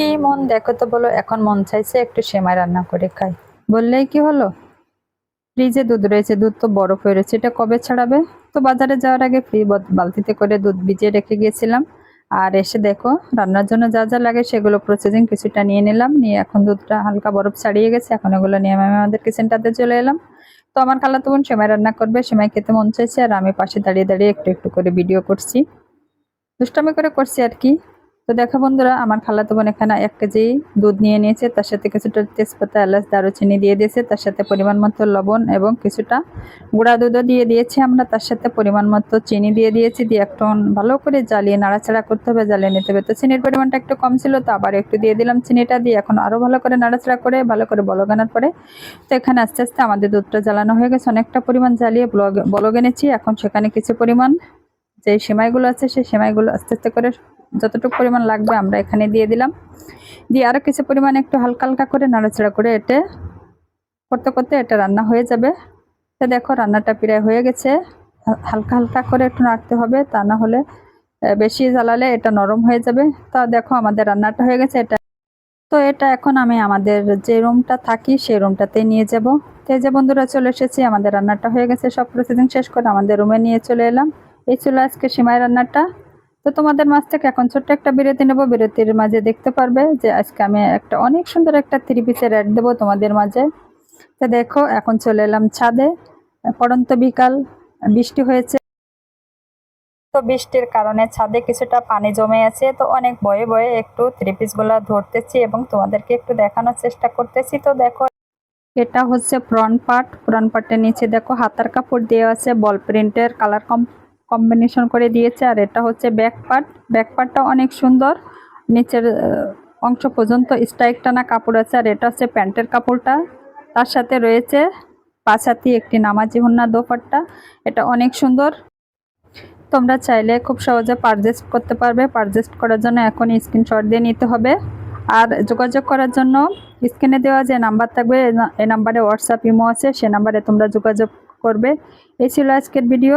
কি মন? দেখো তো বলো, এখন মন চাইছে একটু সেমাই রান্না করে খাই। বললেই কি হলো? ফ্রিজে দুধ রয়েছে, দুধ তো বরফ হয়ে রয়েছে, এটা কবে ছাড়াবে? তো বাজারে যাওয়ার আগে ফ্রি বালতিতে করে দুধ ভিজিয়ে রেখে গিয়েছিলাম। আর এসে দেখো, রান্নার জন্য যা যা লাগে সেগুলো প্রসেসিং কিছুটা নিয়ে নিলাম, নিয়ে এখন দুধটা হালকা বরফ ছাড়িয়ে গেছে, এখন এগুলো নিয়ে আমি আমাদের কিচেনটাতে চলে এলাম। তো আমার খালাতো বোন সেমাই রান্না করবে, সেমাই খেতে মন চাইছে, আর আমি পাশে দাঁড়িয়ে দাঁড়িয়ে একটু একটু করে ভিডিও করছি। দুষ্টামি করে করছি আর কি। তো দেখো বন্ধুরা, আমার খালাতো বোন এখানে এক কেজি দুধ নিয়ে নিয়েছে। তার সাথে কিছুটা তেজপাতা, এলাচ, দারুচিনি দিয়ে দিয়েছে। তার সাথে পরিমাণ মতো লবণ এবং কিছুটা গুঁড়া দুধও দিয়ে দিয়েছি আমরা। তার সাথে পরিমাণ মতো চিনি দিয়ে দিয়েছি। দিয়ে একটু ভালো করে জ্বালিয়ে নাড়াচাড়া করতে হবে, জ্বালিয়ে নিতে হবে। তো চিনির পরিমাণটা একটু কম ছিল, তো আবার একটু দিয়ে দিলাম চিনিটা। দিয়ে এখন আরও ভালো করে নাড়াচাড়া করে, ভালো করে বলগানোর পরে তো এখানে আস্তে আস্তে আমাদের দুধটা জ্বালানো হয়ে গেছে। অনেকটা পরিমাণ জ্বালিয়ে বলগ এনেছি। এখন সেখানে কিছু পরিমাণ যে সেমাইগুলো আছে, সেই সেমাইগুলো আস্তে আস্তে করে যতটুকু পরিমাণ লাগবে আমরা এখানে দিয়ে দিলাম। দিয়ে আরও কিছু পরিমাণ একটু হালকা হালকা করে নাড়াচাড়া করে এটে করতে করতে এটা রান্না হয়ে যাবে। তো দেখো রান্নাটা প্রায় হয়ে গেছে। হালকা হালকা করে একটু নাড়তে হবে, তা না হলে বেশি জ্বালালে এটা নরম হয়ে যাবে। তা দেখো আমাদের রান্নাটা হয়ে গেছে, এটা তো এটা এখন আমি আমাদের যে রুমটা থাকি সেই রুমটাতে নিয়ে যাব। তো যে বন্ধুরা চলে এসেছি, আমাদের রান্নাটা হয়ে গেছে, সব প্রসেসিং শেষ করে আমাদের রুমে নিয়ে চলে এলাম। এই ছিল আজকে সিমাই রান্নাটা। তোমাদের মাঝ থেকে এখন ছোট্ট একটা বিরতি নেব। বিরতির মাঝে দেখতে পারবে যে আজকে আমি একটা অনেক সুন্দর একটা থ্রি পিসের অ্যাড দেবো তোমাদের মাঝে। তো দেখো, এখন চলে এলাম ছাদে। পড়ন্ত বিকাল, বৃষ্টি হয়েছে। তো বৃষ্টির কারণে ছাদে কিছুটা পানি জমে আছে। তো অনেক বয়ে বয়ে একটু থ্রি পিসগুলো ধরতেছি এবং তোমাদেরকে একটু দেখানোর চেষ্টা করতেছি। তো দেখো, এটা হচ্ছে ফ্রন্ট পার্ট ফ্রন্ট পার্টের নিচে দেখো, হাতার কাপড় দেওয়া আছে বল প্রিন্টের কালার কম কম্বিনেশন করে দিয়েছে, আর এটা হচ্ছে ব্যাক পার্ট ব্যাক পার্টটা অনেক সুন্দর। নিচের অংশ পর্যন্ত স্ট্রাইক টানা কাপড় আছে, আর এটা হচ্ছে প্যান্টের কাপড়টা। তার সাথে রয়েছে পাঁচাতি একটি নামাজি হন্না দোপাট্টা। এটা অনেক সুন্দর। তোমরা চাইলে খুব সহজে পারচেস করতে পারবে। পারচেস করার জন্য এখনই স্ক্রিনশট দিয়ে নিতে হবে। আর যোগাযোগ করার জন্য স্ক্রিনে দেওয়া যে নাম্বার থাকবে এই নাম্বারে হোয়াটসঅ্যাপ ইমো আছে, সে নাম্বারে তোমরা যোগাযোগ করবে। এই ছিল আজকের ভিডিও